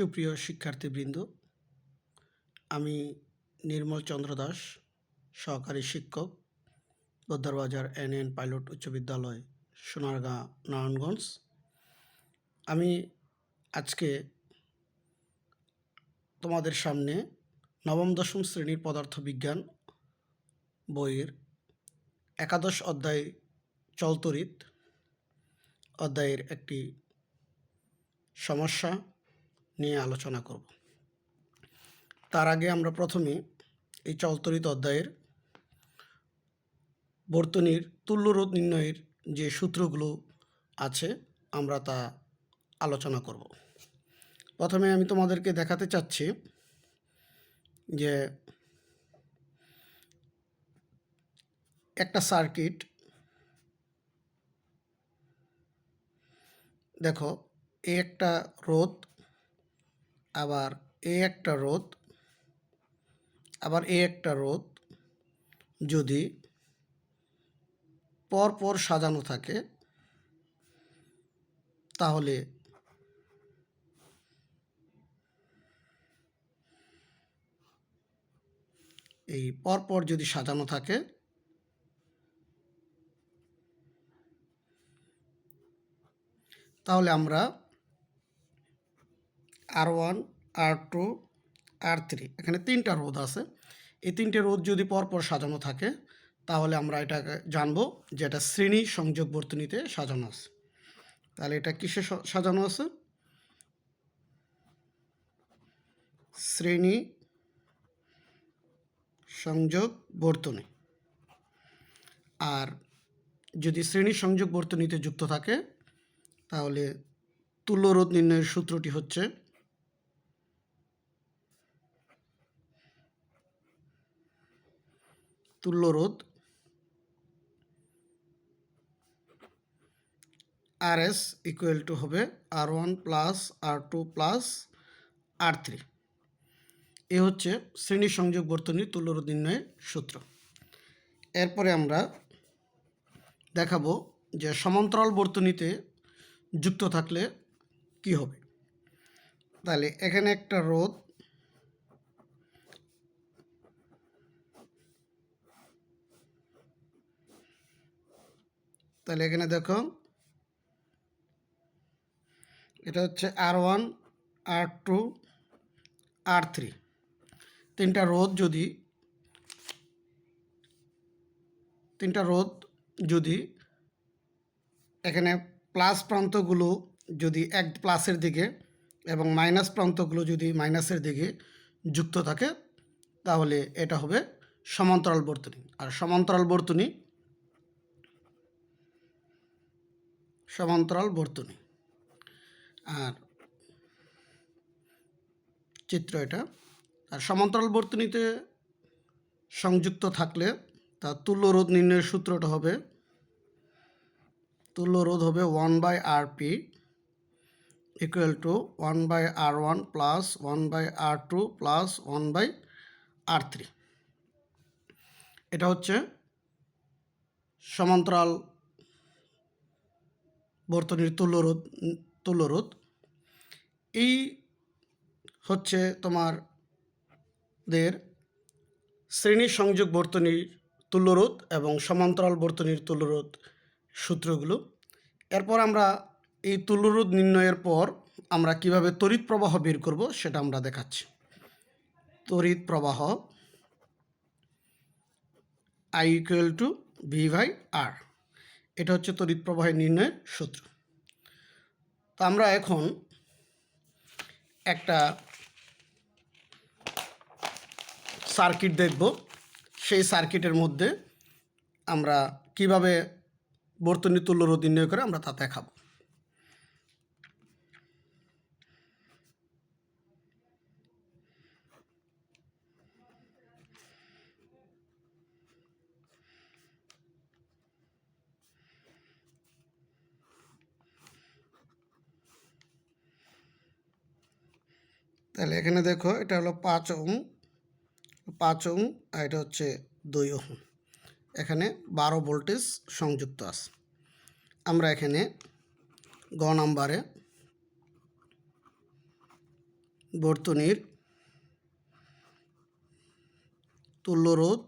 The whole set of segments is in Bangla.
সুপ্রিয় শিক্ষার্থীবৃন্দ, আমি নির্মল চন্দ্র দাস, সহকারী শিক্ষক বদ্দারবাজার এন এন পাইলট উচ্চ বিদ্যালয়, সোনারগাঁ, নারায়ণগঞ্জ। আমি আজকে তোমাদের সামনে নবম, দশম শ্রেণির পদার্থবিজ্ঞান বইয়ের একাদশ অধ্যায় চলতরিত, অধ্যায়ের একটি সমস্যা। নিয়ে আলোচনা করব। তার আগে আমরা প্রথমে এই চলতরিত অধ্যায়ের বর্তনীর তুল্যরোধ নির্ণয়ের যে সূত্রগুলো আছে, আমরা তা আলোচনা করব। প্রথমে আমি তোমাদেরকে দেখাতে চাচ্ছি যে একটা সার্কিট, দেখো, এ একটা রোদ আবার এ একটা রোদ আবার এ একটা রোদ যদি পর পর সাজানো থাকে, তাহলে এই পরপর যদি সাজানো থাকে, তাহলে আমরা R one, R two, R three. এখানে তিনটা রোদ আছে। এই তিনটে রোদ যদি পরপর সাজানো থাকে, তাহলে আমরা এটাকে জানব যে এটা শ্রেণি সংযোগ বর্তনীতে সাজানো আছে। তাহলে এটা কিসে সাজানো আছে? শ্রেণি সংযোগ বর্তনী। আর যদি শ্রেণি সংযোগ বর্তনীতে যুক্ত থাকে, তাহলে তুল্যরোধ নির্ণয়ের সূত্রটি হচ্ছে তুল্যরোধ আর এস ইকুয়াল টু হবে R one plus R two plus R three এ হচ্ছে শ্রেণি সংযোগ বর্তনী তুল্যরোধ নির্ণয়ের সূত্র। এরপরে আমরা দেখাবো যে সমান্তরাল বর্তনীতে যুক্ত থাকলে কি হবে। তাহলে এখানে একটা রোদ তাহলে এখানে দেখো, এটা হচ্ছে R one R two R three তিনটা রোদ যদি, তিনটা রোদ যদি এখানে প্লাস প্রান্তগুলো যদি এক প্লাসের দিকে এবং মাইনাস প্রান্তগুলো যদি মাইনাসের দিকে যুক্ত থাকে, তাহলে এটা হবে সমান্তরাল বর্তনী। আর সমান্তরাল বর্তনী সমান্তরাল বর্তনী। আর চিত্র এটা। আর সমান্তরাল বর্তনীতে সংযুক্ত থাকলে তার তুল্য রোধ নির্ণয়ের সূত্রটা হবে। তুল্য রোধ হবে one by R P equal to one by R one plus one by R two plus one by R three এটা হচ্ছে সমান্তরাল বর্তনীর তুল্যরোধ তুল্যরোধ। এই হচ্ছে তোমার দের শ্রেণি সংযোগ বর্তনীর তুল্যরোধ এবং সমান্তরাল বর্তনীর তুল্যরোধ সূত্রগুলো। এরপর আমরা এই তুল্যরোধ নির্ণয়ের পর আমরা কীভাবে তড়িৎ প্রবাহ বের করব সেটা আমরা দেখাচ্ছি। তড়িৎ প্রবাহ I equal to V by R এটা হচ্ছে তড়িৎ প্রবাহের নির্ণয়ের সূত্র। তো আমরা এখন একটা সার্কিট দেখব। সেই সার্কিটের মধ্যে আমরা কীভাবে বর্তনী তুল্য রোধ নির্ণয় করে আমরা তা দেখাবো। তাহলে এখানে দেখো, এটা হলো পাঁচ ওহম। পাঁচ ওহম আর এটা হচ্ছে দুই ওহম। এখানে বারো ভোল্টেজ সংযুক্ত আছে। আমরা এখানে গ নাম্বারে বর্তনীর তুল্যরোধ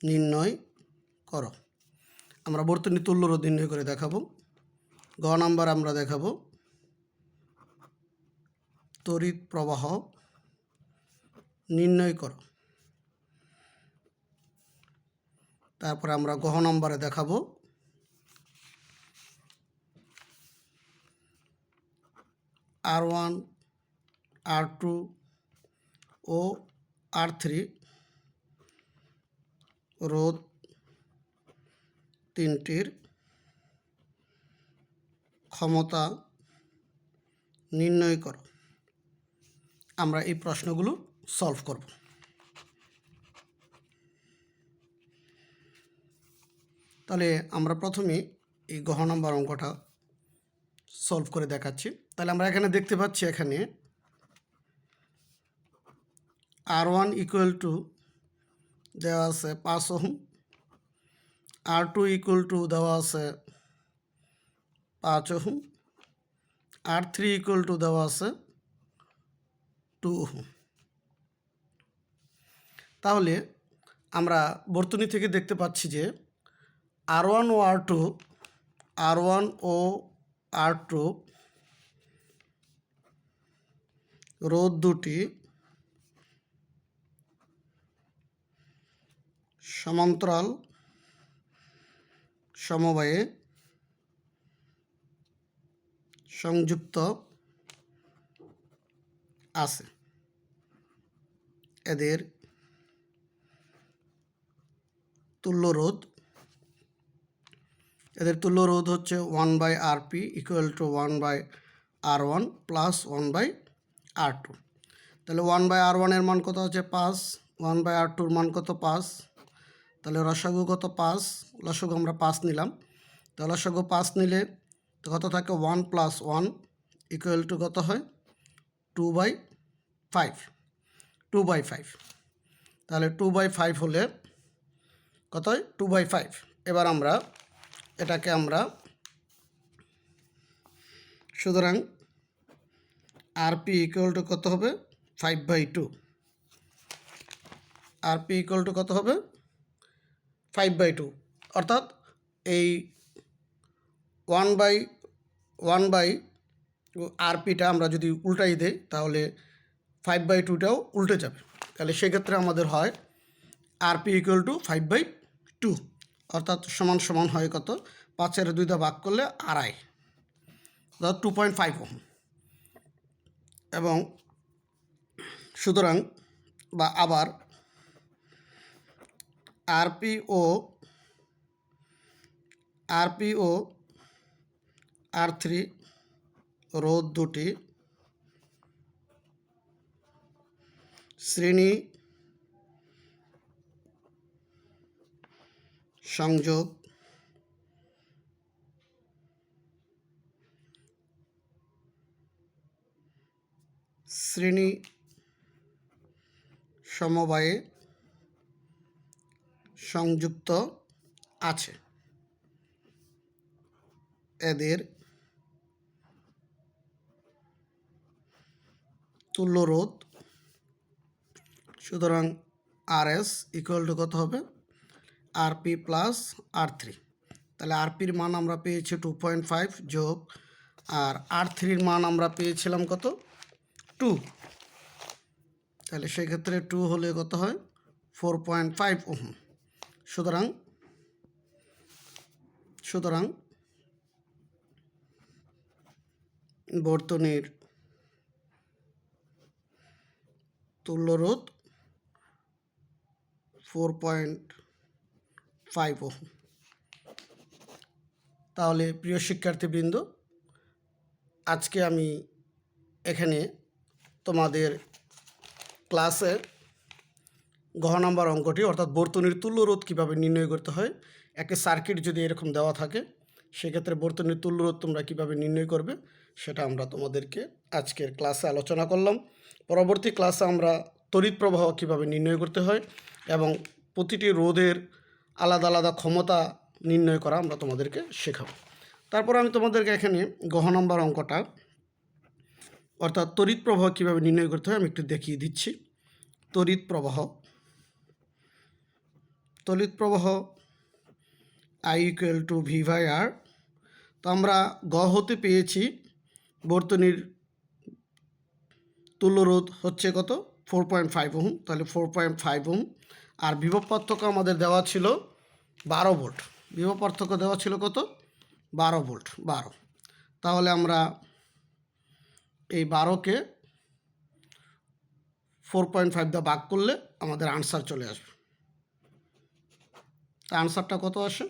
নির্ণয় করো। আমরা বর্তনী তুল্যরোধ নির্ণয় করে দেখাবো। গ নাম্বার আমরা দেখাবো তড়িৎ প্রবাহ নির্ণয় করো। তারপরে আমরা গহ নম্বরে দেখাবো। আর ওয়ান, আর টু ও আর থ্রি রোধ তিনটির ক্ষমতা নির্ণয় করো। আমরা এই প্রশ্নগুলো সলভ করব। তাহলে আমরা প্রথমে এই গহ নম্বর অঙ্কটা সলভ করে দেখাচ্ছি। তাহলে আমরা এখানে দেখতে পাচ্ছি এখানে আর ওয়ান ইকুয়াল টু দেওয়া আছে পাঁচ ohm. R two equal to দেওয়া আছে পাঁচ ohm. R three equal to দেওয়া আছে টু তাহলে আমরা বর্তনী থেকে দেখতে পাচ্ছি যে আর ওয়ান ও আর টু আর ওয়ান ও আর টু রোধ দুটি সমান্তরাল সমবায়ে সংযুক্ত আছে। এদের তুল্য রোধ এদের তুল্য রোধ হচ্ছে one by R P equal to one by R one plus one by R two. তাহলে ওয়ান বাই আর ওয়ানের মান কত আছে? পাঁচ। ওয়ান বাই আর টুর মান কত? পাঁচ। তাহলে রসাগু কত? পাঁচ। লসাগু আমরা পাঁচ নিলাম। তো লসাগু পাঁচ নিলে কত থাকে? One plus one equal to কত হয়? Two by five. Two by five তাহলে টু বাই ফাইভ হলে কত টু বাই ফাইভ এবার আমরা এটাকে আমরা সুতরাং আর পি ইকুয়াল টু কত হবে? Five by two R P equal to কত হবে? ফাইভ বাই টু অর্থাৎ এই one by one by R পিটা আমরা যদি উল্টাই দেই, তাহলে ফাইভ বাই টুটাও উল্টে যাবে। তাহলে সেক্ষেত্রে আমাদের হয় R P equal to five by two অর্থাৎ সমান সমান হয় কত? পাঁচের দুইটা ভাগ করলে আড়াই। অর্থাৎ টু পয়েন্ট ফাইভ ওহম। এবং সুতরাং বা আবার আরপিও আরপিও আর থ্রি রোধ দুটি শ্রেণি সংযোগ শ্রেণি সমবায়ে সংযুক্ত আছে। এদের তুল্য রোধ সুতরাং আর এস ইকুয়াল টু কত হবে? R P plus R three তাহলে আর পির মান আমরা পেয়েছি টু পয়েন্ট ফাইভ যোগ, আর আর থ্রির মান আমরা পেয়েছিলাম কত? টু তাহলে সেক্ষেত্রে টু হলে কত হয়? Four point five ohm. সুতরাং সুতরাং বর্তনীর তুল্যরোধ ফোর পয়েন্ট ফাইভ ওহম। তাহলে প্রিয় শিক্ষার্থীবৃন্দ, আজকে আমি এখানে তোমাদের ক্লাসে গহ নাম্বার অঙ্কটি, অর্থাৎ বর্তনীর তুল্য রোধ কীভাবে নির্ণয় করতে হয় একটি সার্কিট যদি এরকম দেওয়া থাকে, সেক্ষেত্রে বর্তনীর তুল্য রোধ তোমরা কীভাবে নির্ণয় করবে, সেটা আমরা তোমাদেরকে আজকের ক্লাসে আলোচনা করলাম। পরবর্তী ক্লাসে আমরা তড়িৎ প্রবাহ কীভাবে নির্ণয় করতে হয় এবং প্রতিটি রোধের আলাদা আলাদা ক্ষমতা নির্ণয় করা আমরা তোমাদেরকে শেখাবো। তারপর আমি তোমাদেরকে এখানে গহ নম্বর অঙ্কটা, অর্থাৎ তড়িৎ প্রবাহ কীভাবে নির্ণয় করতে হয় আমি একটু দেখিয়ে দিচ্ছি। তড়িৎ প্রবাহ তড়িৎ প্রবাহ I equal to V by R তো আমরা গ হতে পেয়েছি, বর্তনীর তুল্যরোধ হচ্ছে কত? ফোর পয়েন্ট ফাইভ ওহম, তাহলে ফোর পয়েন্ট ফাইভ ওহম। আর বিভব পার্থক্য আমাদের দেওয়া ছিল বারো ভোল্ট। বিভব পার্থক্য দেওয়া ছিল কত? বারো ভোল্ট, বারো। তাহলে আমরা এই বারোকে ফোর পয়েন্ট ফাইভ দা ভাগ করলে আমাদের আনসার চলে আসবে। আনসারটা কত আসে?